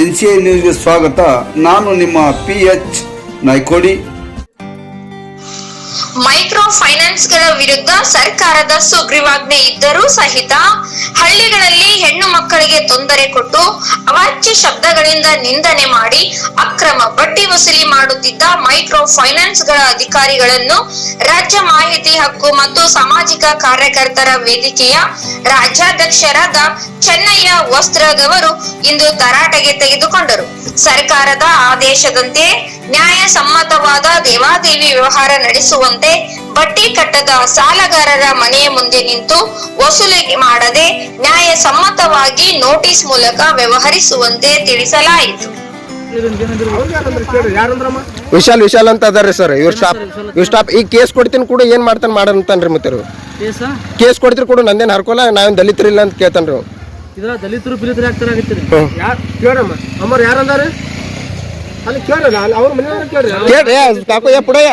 N C I ನ್ಯೂಸ್ಗೆ ಸ್ವಾಗತ. ನಾನು ನಿಮ್ಮ ಪಿ ಎಚ್ ನಾಯ್ಕೋಡಿ. ಮೈಕ್ರೋ ಫೈನಾನ್ಸ್ಗಳ ವಿರುದ್ಧ ಸರ್ಕಾರದ ಸುಗ್ರೀವಾಜ್ಞೆ ಇದ್ದರೂ ಸಹಿತ ಹಳ್ಳಿಗಳಲ್ಲಿ ಹೆಣ್ಣು ಮಕ್ಕಳಿಗೆ ತೊಂದರೆ ಕೊಟ್ಟು ಅವಾಚ್ಯ ಶಬ್ದಗಳಿಂದ ನಿಂದನೆ ಮಾಡಿ ಅಕ್ರಮ ಬಡ್ಡಿ ವಸೂಲಿ ಮಾಡುತ್ತಿದ್ದ ಮೈಕ್ರೋ ಫೈನಾನ್ಸ್ಗಳ ಅಧಿಕಾರಿಗಳನ್ನು ರಾಜ್ಯ ಮಾಹಿತಿ ಹಕ್ಕು ಮತ್ತು ಸಾಮಾಜಿಕ ಕಾರ್ಯಕರ್ತರ ವೇದಿಕೆಯ ರಾಜ್ಯಾಧ್ಯಕ್ಷರಾದ ಚೆನ್ನಯ್ಯ ವಸ್ತ್ರದವರು ಇಂದು ತರಾಟೆಗೆ ತೆಗೆದುಕೊಂಡರು. ಸರ್ಕಾರದ ಆದೇಶದಂತೆ ನ್ಯಾಯಸಮ್ಮತವಾದ ದೇವಾದೇವಿ ವ್ಯವಹಾರ ನಡೆಸುವಂತೆ ಬಡ್ಡಿ ಕಟ್ಟದ ಸಾಲಗಾರರ ಮನೆಯ ಮುಂದೆ ನಿಂತು ವಸೂಲಿ ಮಾಡದೆ ನ್ಯಾಯ ಸಮ್ಮತವಾಗಿ ನೋಟಿಸ್ ಮೂಲಕ ವ್ಯವಹರಿಸುವಂತೆ ತಿಳಿಸಲಾಯಿತು. ವಿಶಾಲ್ ವಿಶಾಲ್ ಅಂತ ಅದಾರ್ರಿ ಸರ್. ಇವ್ರ ಸ್ಟಾಪ್ ಇವ್ರ ಸ್ಟಾಪ್ ಈಗ ಕೇಸ್ ಕೊಡ್ತೀನಿ ಕೂಡ ಏನ್ ಮಾಡ್ತಾನೆ ಮಾಡಂತಾನ್ರಿ ಮತ್ತೆ ಇವ್ರು. ಕೇಸ? ಕೇಸ್ ಕೊಡ್ತೀರಿ ಕೂಡ ನಂದೇನ್ ಹರ್ಕೊಲ್ಲ ನಾವೇನ್ ದಲಿತರಿಲ್ಲ ಅಂತ ಕೇಳ್ತಾನ್ರಿ ಅವ್ರು. ಇದ್ರ ದಲಿತರು ಬಿಲಿತರು. ಯಾರ್ ಕೇಳಮ್ಮ ಅಮ್ಮರ್ ಯಾರಂದಾರ ಅಲ್ಲಿ ಕೇಳ್ರಿ ಅಲ್ಲಿ ಅವ್ರ ಮನೆಯವ್ರ ಕೇಳ್ರಿ. ಕೇಳ್ರಿ ಕಾಕೋಯ್ಯ ಪುಡಯ್ಯ.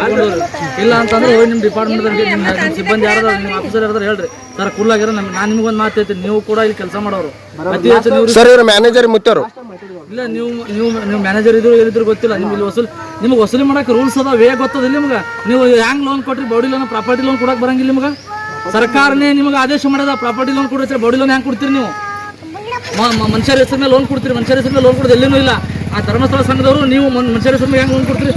ತಗೊಂಡವ್ರು ಇಲ್ಲ ಅಂತಂದ್ರೆ ಹೋಗಿ ನಿಮ್ ಡಿಪಾರ್ಟ್ಮೆಂಟ್ ನಿಮ್ಮ ನಿಮ್ ಸಿಬ್ಬಂದಿ ಯಾರು ನಿಮ್ಮ ಆಫೀಸರ್ ಯಾರು ಹೇಳ್ರಿ. ಸರ್ ಕುಲ್ಲಾಗಿರ ನಮ್ ನಾನು ನಿಮ್ಗೊಂದು ಮಾತು ಹೇಳ್ತೀನಿ. ನೀವು ಕೂಡ ಇಲ್ಲಿ ಕೆಲಸ ಮಾಡೋರು. ಅತಿ ಹೆಚ್ಚು ನೀವು ಸರ್ ಇವ್ರ ಮ್ಯಾನೇಜರ್ ಮುತ್ತವರು ಇಲ್ಲ ನೀವು ನೀವು ನೀವು ಮ್ಯಾನೇಜರ್ ಇದ್ರು ಏನಿದ್ರು ಗೊತ್ತಿಲ್ಲ. ನಿಮ್ಗೆ ಇಲ್ಲಿ ವಸೂಲಿ ನಿಮ್ಗೆ ವಸೂಲಿ ಮಾಡಕ್ಕೆ ರೂಲ್ಸ್ ಅದ ವೇ ಗೊತ್ತದ ನಿಮ್ಗೆ? ನೀವು ಹ್ಯಾಂಗ್ ಲೋನ್ ಕೊಟ್ರಿ ಬಾಡಿ ಲೋನ್ ಪ್ರಾಪರ್ಟಿ ಲೋನ್ ಕೊಡಕ್ ಬರಂಗಿಲ್ಲ ನಿಮ್ಗೆ? ಸರ್ಕಾರನೇ ನಿಮ್ಗೆ ಆದೇಶ ಮಾಡದ ಪ್ರಾಪರ್ಟಿ ಲೋನ್ ಕೊಡ್ತೀರಿ ಬಾಡಿ ಲೋನ್ ಹ್ಯಾಂಗ್ ಕೊಡ್ತೀರಿ ನೀವು? ಮನುಷ್ಯರ ಹೆಸರಿನ ಲೋನ್ ಕೊಡ್ತೀರಿ. ಮನುಷ್ಯರ ಹೆಸರಿನ ಲೋನ್ ಕೊಡೋದು ಎಲ್ಲಿನೂ ಇಲ್ಲ. ಆ ಧರ್ಮಸ್ಥಳ ಸಂಘದವರು ನೀವು ಮನ್- ಮನುಷ್ಯರ ಹೆಸರು ಹೆಂಗೆ ಕೊಡ್ತೀರಿ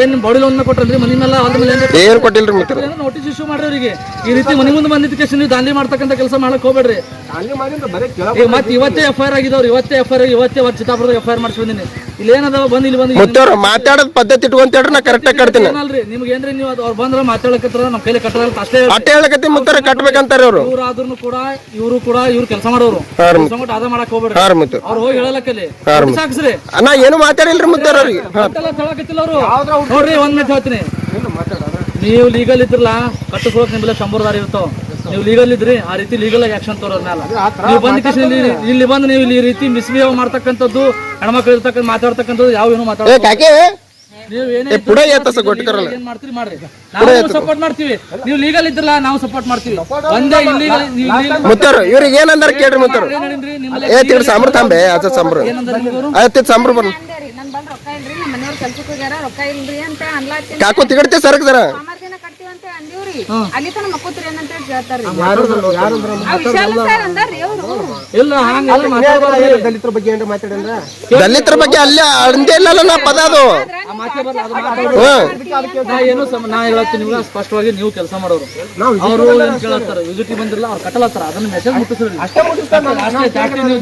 ಏನ್ ಬಾಡಿ ಲೋನ್ ಕೊಟ್ರಲ್ರಿ ಮನಿ ಮೇಲೆ ಹೊಲದ ಮೇಲೆ ಏನು ಕೊಟ್ಟಿಲ್ರಿ ನೋಟಿಸ್ ಇಶ್ಯೂ ಮಾಡ್ರಿ ಅವರಿಗೆ? ಈ ರೀತಿ ಮನಿ ಮುಂದೆ ಬಂದಿದ್ದಕ್ಕೆ ನೀವು ದಾಂಧಲಿ ಮಾಡ್ತಕ್ಕಂಥ ಕೆಲಸ ಮಾಡಕ್ ಹೋಗ್ಬೇಡ್ರಿ. ಈಗ ಮತ್ತೆ ಇವತ್ತೇ ಎಫ್ ಐ ಆರ್ ಆಗಿದವ್ರು. ಇವತ್ತೇ ಎಫ್ ಐ ಆರ್ ಇವತ್ತೇ ಒಂದು ಚಿತ್ತಾಪುರದ ಎಫ್ ಐ ಆರ್ ಮಾಡಿಸಿ ಬಂದಿನಿ. ಇಲ್ಲಿ ಏನದಾವ ಬಂದು ಇಲ್ಲಿ ಬಂದು ಮುತ್ತವ್ರು ಮಾತಾಡೋದ್ ಪದ್ಧತಿ ಇಟ್ಕೊಂತ ಹೇಳ್ರಿ ನಾ ಕರೆಕ್ಟ್ ಆಗಿ ಕಟ್ತೀನಿ. ಅಲ್ರಿ ನಿಮ್ಗೆ ಏನ್ರಿ ನೀವು ಅದು ಅವ್ರು ಬಂದ್ರೆ ಮಾತಾಡಕತ್ರ ನಮ್ಮ ಕೈಲಿ ಕಟ್ಟಲ್ಲ ಅಷ್ಟೇ. ಅಟ್ಟೆ ಹೇಳಕತ್ತಿ ಮುತ್ತರ ಅವರು. ಇವ್ರು ಆದ್ರೂ ಕೂಡ ಇವರು ಕೂಡ ಇವ್ರು ಕೆಲಸ ಮಾಡೋರು. ಅದ ಮಾಡಿ ಆದ ಮಾಡಕ್ ಹೋಗ್ಬೇಡ್ರಿ. ಹಾ ಮುತ್ತು. ಅವ್ರು ಹೋಗಿ ಹೇಳಲಕ್ಕಲ್ಲಿ. ಸಾಕ್ಸ್ರಿ ನಾ ಏನು ಮಾತಾಡಿಲ್ರಿ ಮುತ್ತಾರ ಅವ್ರಿಗೆ. ಅವರು? ನೋಡ್ರಿ ಒಂದ್ ಮಿನಿಟ್ ಹೇಳ್ತೀನಿ ನೀವು ಲೀಗಲ್ ಇದ್ರಲ್ಲ ಕಟ್ಟಿಸ್ಕೊಳಕ್ ನಿಮ್ಮೆಲ್ಲ ಶಂಬರ್ದಾರಿ ಇರ್ತಾವ ನೀವು ಲೀಗಲ್ ಇದ್ರಿ ಆ ರೀತಿ ಲೀಗಲ್ ಆಗಿ ಆಕ್ಷನ್ ತೋರೋದ್ ಮೇಲೆ ನೀವು ಬಂದ ಇಲ್ಲಿ ಬಂದು ನೀವು ಇಲ್ಲಿ ಈ ರೀತಿ ಮಿಸ್ಬಿಹೇವ್ ಮಾಡ್ತಕ್ಕಂಥದ್ದು ಹೆಣ್ಮಕ್ಳು ಇರ್ತಕ್ಕಂಥ ಮಾತಾಡ್ತಕ್ಕಂಥದ್ದು ಯಾವ ಏನು ಏ ಮಾತಾಡ ಕಾಕೆ ನೀವು ಏನೇ ಮಾಡ್ತೀರಿ ಮಾಡ್ರಿ ನಾವು ಸಪೋರ್ಟ್ ಮಾಡ್ತೀವಿ ನೀವು ಲೀಗಲ್ ಇದ್ರಲ್ಲ ನಾವು ಸಪೋರ್ಟ್ ಮಾಡ್ತೀವಿ ಒಂದೇ ಇಲ್ಲಿಗಲ್ ನೀವು ಮುತ್ತರು ಇವ್ರಿಗೆ ಏನಂದಾರ ಕೇಳ್ರಿ ಮುತ್ತರು ಏ ತಿರ್ಗಿ ಸಾಂಬ್ರ ತಾಂಬೆ ಆತ ಸಾಂಬ್ರ ಏನಂದ್ರೆ ನಿಮ್ಗವ್ರು? ಆಯ್ತು ಬರ್ಲಿ ರೊಕ್ಕ ಇಲ್ರಿ ನಮ್ಮ ಮನೆಯವ್ರ ಕೆಲ್ಸಕ್ಕೆ ಹೋಗ್ಯಾರ ರೊಕ್ಕ ಇಲ್ರಿ ಅಂತ ಅನ್ಲಾತೀನಿ. ಕಾಕು ತಿಗಡ್ತಿ ಸರಕ್ ಸರ ಸೋಮಾರ್ ದಿನ ಕಟ್ತೀವಿ ಅಂತ ಅಂದಿವ್ರಿ. ಅಲ್ಲಿ ತನ ಮಕ್ಕೋತ್ರಿ ಏನಂತ ಹೇಳಿ ಕೇಳ್ತಾರ್ರಿ. ಆ ವಿಶಾಲ ಸರ್ ಅಂದಾರ್ರಿ ಅವ್ರು. ಇಲ್ಲ ಹಂಗೆಲ್ಲ ದಲಿತರ ಬಗ್ಗೆ ಏನ್ರ ಮಾತಾಡಂದ್ರ? ದಲಿತರ ಬಗ್ಗೆ ಅಲ್ಲೇ ಅಂದೇ ಇಲ್ಲ ನಾ ಪದ ಅದು. ನಾ ಏನು ಸಮ- ನಾ ಹೇಳ್ತೀನಿ ನಿಮ್ಗೆ ಸ್ಪಷ್ಟವಾಗಿ ನೀವು ಕೆಲಸ ಮಾಡೋರು. ಅವರು ಏನ್ ಕೇಳತ್ತಾರ? ವಿಜಿಟಿ ಬಂದಿರಲ್ಲ ಅವ್ರು ಕಟ್ಟಲತ್ತಾರ? ಅದನ್ನ ಮೆಸೇಜ್ ಮುಟ್ಟಿಸ್ರಿ. ಅಷ್ಟೇ ಜಾಸ್ತಿ ನೀವು.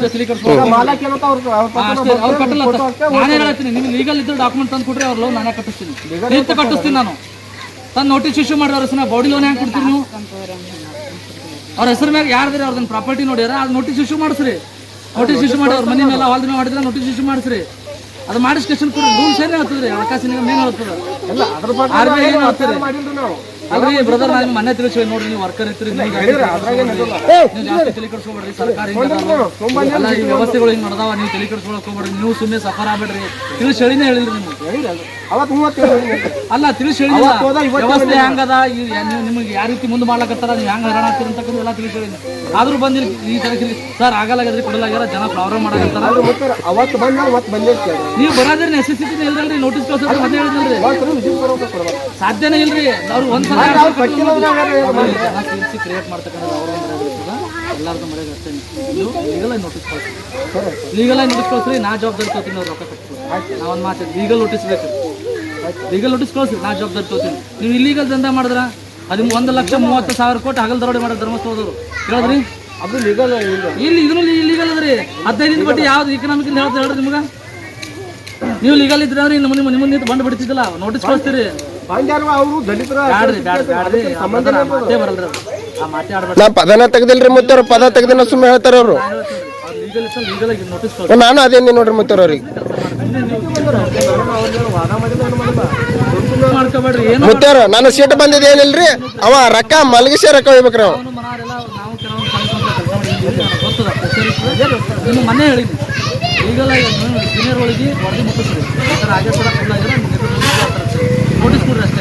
ಅವ್ರ ಕಟ್ಟಲತ್ತಾರ. ನಾನೇ ಹೇಳ್ತೀನಿ ನೀವು ಲೀಗಲ್ ಇದ್ರೆ ಡಾಕ್ಯುಮೆಂಟ್ ತಂದು ಕೊಟ್ರೆ ಅವ್ರ ಲೋನ್ ನಾನೇ ಕಟ್ಟಿಸ್ತೀನಿ. ನಿಂತು ಕಟ್ಟಿಸ್ತೀನಿ ನಾನು? ತಂದು ನೋಟಿಸ್ ಇಶ್ಯೂ ಮಾಡಿ ಅವ್ರ ಬಾಡಿ ಲೋನ್ ಹೆಂಗೆ ಕೊಡ್ತೀರಿ ನೀವು? ಅವ್ರ ಹೆಸರು ಮ್ಯಾಗ ಯಾರ್ದ್ರಿ ಅವ್ರದ್ದು ಪ್ರಾಪರ್ಟಿ ನೋಡ್ಯಾರ ಅದು ನೋಟಿಸ್ ಇಶ್ಯೂ ಮಾಡಿಸ್ರಿ. ನೋಟಿಸ್ ಇಶ್ಯೂ ಮಾಡಿ ಅವ್ರ ಮನೆ ಮೇಲೆ ಹೊಲ್ದ ಮಾಡಿದ್ರೆ ನೋಟಿಸ್ ಇಶ್ಯೂ ಮಾಡಿಸ್ರಿ. ಅದು ಮಾಡಿಸ್ಕೇಶನ್ ಕೊಡಿ ರೂಲ್ಸ್ ಏನೇ ಹೇಳ್ತದ್ರಿ ಹಣಕಾಸಿನ ಏನು ಏನು ಹೇಳ್ತದ್ರಿ ಮಾಡಿಲ್ರಿ ನಾವು? ಅಲ್ರಿ ಬ್ರದರ್ ನಾನು ತಿಳಿಸಿ ನೋಡ್ರಿ ನೀವು ವರ್ಕರ್ ಇರ್ತೀರಿ ತಲೆ ಕೆಡಿಸ್ಕೊಬೇಡ್ರಿ ಸರ್ಕಾರ ಈ ವ್ಯವಸ್ಥೆಗಳು ಹಿಂಗ್ ನಡೆದಾವ ನೀವು ತಲೆ ಕೆಡಿಸ್ಕೊಳಕ್ ಹೋಗ್ಬೇಡ್ರಿ. ನೀವು ಸುಮ್ಮನೆ ಸಫರ್ ಆಗ್ಬೇಡ್ರಿ. ತಿಳಿಸಿ ಹೇಳಿನೇ ಮೂವತ್ತೇಳು ಅಲ್ಲ ತಿಳಿಸಿ ವ್ಯವಸ್ಥೆ ಹೆಂಗದ? ನಿಮಗೆ ಯಾವ ರೀತಿ ಮುಂದೆ ಮಾಡ್ಲಕತ್ತಾರ? ನೀವು ಹೆಂಗ್ ಹರಣ ಆಗ್ತೀರಿ ಅಂತಕ್ಕಂಥ ಎಲ್ಲ ತಿಳಿಸಿ ಹೇಳಿಲ್ಲ ಆದ್ರೂ ಬಂದಿರಿ ಈ ತರ ಸರ್ ಆಗಲಾಗದ್ರಿ ಕೊಡಲಾಗ್ಯಾರ ಜನ ಪ್ರಾಬ್ಲಮ್ ಮಾಡಕತ್ತಾರ. ಅವತ್ತು ಬಂದ ನೀವು ಬರೋದ್ರ ನೆಸೆಸಿಟಿ ನೋಟಿಸ್ ಕಳ್ಸೋದು ಮತ್ತೆ ಹೇಳಿದ್ರಿ ಸಾಧ್ಯನೇ ಇಲ್ರಿ. ಅವ್ರು ಒಂದ್ ಸಲ ಕ್ರಿಯೇಟ್ ಮಾಡ್ತಕ್ಕಂಥ ಅವ್ರ ಎಲ್ಲಾರ್ದು ಮರ್ಯಾದೆ ಅಷ್ಟೇ ನೀವು ಲೀಗಲ್ ಆಗಿ ನೋಟಿಸ್ ಕಳ್ಸಿ ಲೀಗಲ್ ನೋಟಿಸ್ ಕಳ್ಸ್ರಿ ನಾ ಜವಾಬ್ದಾರಿ ತಗೋತೀನಿ ಅವ್ರು ರೊಕ್ಕ ಕಟ್ಟಿ ನಾ ಒಂದು ಮಾತು ಲೀಗಲ್ ನೋಟಿಸ್ ಬೇಕು. ಲೀಗಲ್ ನೋಟಿಸ್ ಕಳಿಸ್ರಿ ನಾ ಜವಾಬ್ದಾರಿ ತಗೋತೀನಿ. ನೀವು ಇಲ್ಲೀಗಲ್ ದಂಧ ಮಾಡಿದ್ರ? ಅದು ಒಂದು ಲಕ್ಷ ಮೂವತ್ತು ಸಾವಿರ ಕೋಟಿ ಹಗಲ್ ದರೋಡೆ ಮಾಡೋದು ಧರ್ಮಸ್ಥಳದವರು. ಹೇಳಿದ್ರಿ ಅದು ಲೀಗಲ್ ಇಲ್ಲ? ಲೀಗಲ್ ಇಲ್ಲೀಗಲ್ ಅದ್ರಿ. ಹದಿನೈದು ಬಡ್ಡಿ ಯಾವ್ದು ಇಕನಾಮಿಕ್ ಹೇಳ್ತಾರೆ ಹೇಳ್ರಿ ನಿಮ್ಗೆ? ನೀವು ಲೀಗಲ್ ಇದ್ರೆ ಅಂದ್ರೆ ನಿಮ್ಮ ನಿಮ್ಮ ನಿಂತು ಬಂದು ಬಿಡ್ತಿದ್ದಿಲ್ಲ ನೋಟಿಸ್ ಕಳಿಸ್ತೀರಿ ಅವರು ದಲಿತರ ನಾ ಪದನ ತೆಗ್ದಿಲ್ರಿ ಮುತ್ತವ್ರು ಪದ ತೆಗ್ದಿನ ಸುಮ್ಮನೆ ಹೇಳ್ತಾರ ಅವರು. ನಾನು ಅದೇನಿ ನೋಡ್ರಿ ಮುತ್ತವ್ರ ಅವ್ರಿಗೆ. ಮಾಡ್ಕೋಬೇಡ್ರಿ ಏನು ಮುತ್ತವ್ರ ನಾನು ಸೀಟ್ ಬಂದಿದ್ದು ಏನಿಲ್ರಿ? ಅವ ರೊಕ್ಕ ಮಲಗಿಸಿ ರೊಕ್ಕ ಹೋಗ್ಬೇಕ್ರಿ ಅವ. ಮನಾರೆಲ್ಲ ನಾವು ಕೆಲವೊಂದು ಗೊತ್ತದ ನಿಮ್ಮ ಮನೆ ಹೇಳಿನಿ ಈಗಲ್ಲ ಸೀನಿಯರ್ ಒಳಗೆ ವರದಿ ಮುಟ್ಟಿಸ್ರಿ. ಥರ ಆಗೇ ಕೂಡ கொண்டு ஸ்கூல்